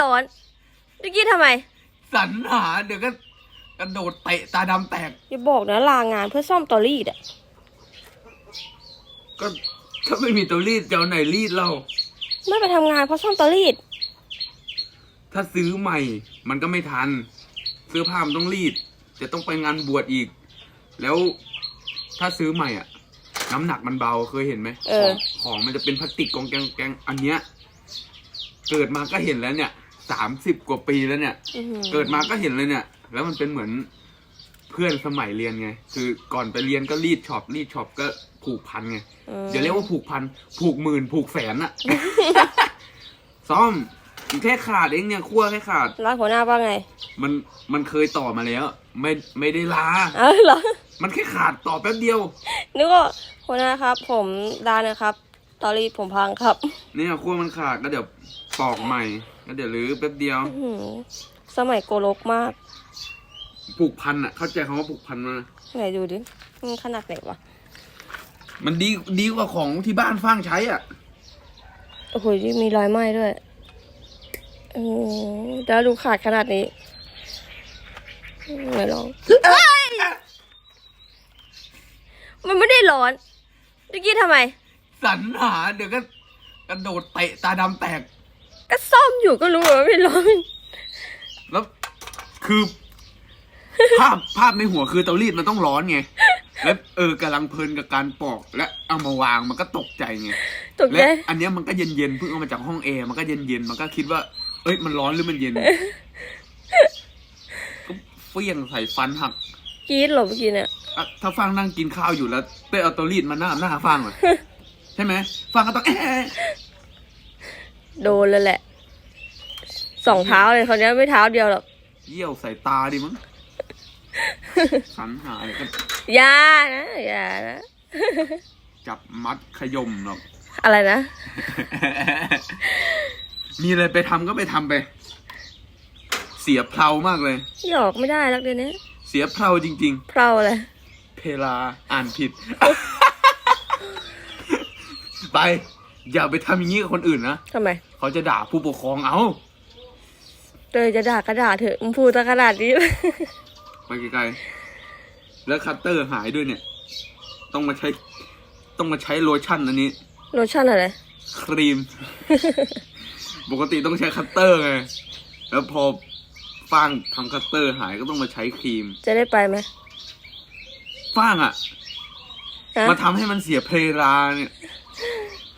ร้อนเมื่อกี้ทำไม สรรหาเดี๋ยวก็กระโดดเตะตาดำแตก อย่าบอกนะลางานเพื่อซ่อมเตอรีดอะก็ถ้าไม่มีตัวรีดจะเอาไหนรีดเรา ไม่ไปทำงานเพราะซ่อมเตอรีดถ้าซื้อใหม่มันก็ไม่ทัน เสื้อผ้ามันต้องรีด จะต้องไปงานบวชอีก แล้วถ้าซื้อใหม่อะ น้ำหนักมันเบาเคยเห็นไหมเออของของมันจะเป็นพลาสติกกองแกงแกงอันเนี้ย เกิดมาก็เห็นแล้วเนี่ย สามสิบกว่าปีแล้วเนี่ย อื้อหือเกิดมาก็เห็นเลยเนี่ย แล้วมันเป็นเหมือนเพื่อนสมัยเรียนไง คือก่อนไปเรียนก็รีดช็อปรีดช็อปก็ผูกพันไงมอย่าเรียกว่าผูกพัน ผูกหมื่น ผูกแสนอะ ซ่อมแค่ขาดเองเนี่ยคั่วแค่ขาด ร้านหัวหน้าว่าไง มันมันเคยต่อมาแล้ว ไม่ไม่ได้ลา เออเหรอ มันแค่ขาดต่อแป๊บเดียว นึกว่าหัวหน้าครับ ผมลานะครับเตอรีดผมพังครับ เนี่ยคั่วมันขาดก็เดี๋ยว ปอกใหม่ก็เดี๋ยวรื้อแป๊บเดียวอื้อหือสมัยโกลกมาก ผูกพันอะเข้าใจคำว่าผูกพันมั้ยไหนดูดิมันขนาดไหนวะมันดีดีกว่าของที่บ้านฟ้างใช้อะ โอ้โหนี่มีรอยไหม้ด้วยโอ้โหแล้วดูขาดขนาดนี้ไม่ลองเอ้ยมันไม่ได้ร้อนเมื่อกี้ทำไมสรรหาเดี๋ยวก็กระโดดเตะตาดำแตก ก็ซ่อมอยู่ก็รู้ว่าไม่ร้อนแล้วคือภาพภาพในหัวคือเตารีดมันต้องร้อนไง แล้วเออกำลังเพลินกับการปอก และเอามาวางมันก็ตกใจไงตกและใจอันเนี้ยมันก็เย็นเย็นๆเพิ่งเอามาจากห้องแอร์มันก็เย็นเย็นๆมันก็คิดว่า เอ้ยมันร้อนหรือมันเย็นก็เฟี้ยงใส่ฟันหักกรีดเหรอเมื่อกี้เนี่ย อะถ้าฟังนั่งกินข้าวอยู่แล้วไปเอาเตารีดมาหน้าหน้าฟังเหรอใช่ไหมฟังก็ต้องเอ๊ะ โดนเลยแหละ สองเท้าเลยคนนี้ไม่เท้าเดียวหรอกเยี่ยวใส่ตาดิมั้งสันหาเลยก็อย่านะอย่านะ จับมัดขยมหรอกอะไรนะ มีอะไรไปทำก็ไปทำไป เสียเพลามากเลย หยอกไม่ได้แล้วเดี๋ยวนี้เสียเพลาจริงเพราอะไรๆเพลาอ่านผิด ไป อย่าไปทำอย่างนี้กับคนอื่นนะ ทำไม เขาจะด่าผู้ปกครองเอาเตยจะด่าก็ด่าเถอะมึงพูดซะขนาดนี้ ไปไกลๆแล้วคัตเตอร์หายด้วยเนี่ย ต้องมาใช้ ต้องมาใช้โลชั่นอันนี้ โลชั่นอะไร ครีม ปกติต้องใช้คัตเตอร์ไงแล้วพอฟางทำคัตเตอร์หายก็ต้องมาใช้ครีมจะได้ไปไหมฟางอะ ฮะ มาทำให้มันเสียเพลาเนี่ย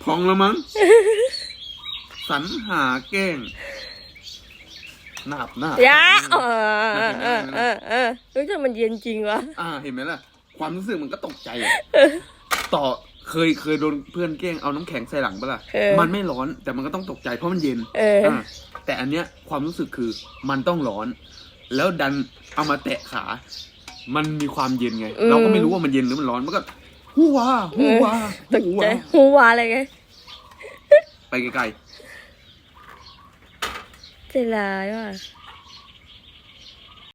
พองแล้วมั้ง สรรหาแกล้งหนาบหน้าอย่าเออเออเออเออเฮ้ยแต่มันเย็นจริงวะอ่า เห็นไหมล่ะ ความรู้สึกมันก็ตกใจอะต่อเคยเคยโดนเพื่อนแกล้งเอาน้ำแข็งใส่หลังปะล่ะ เออ มันไม่ร้อนแต่มันก็ต้องตกใจเพราะมันเย็น เออ อะแต่อันเนี้ยความรู้สึกคือมันต้องร้อน แล้วดันเอามาแตะขา มันมีความเย็นไง อืม เราก็ไม่รู้ว่ามันเย็นหรือมันร้อนมันก็ฮู้ว้าฮู้ว้าตกฮู้ใจว้าหูวาอะไรไงไปไกลใจร้ายว่ะ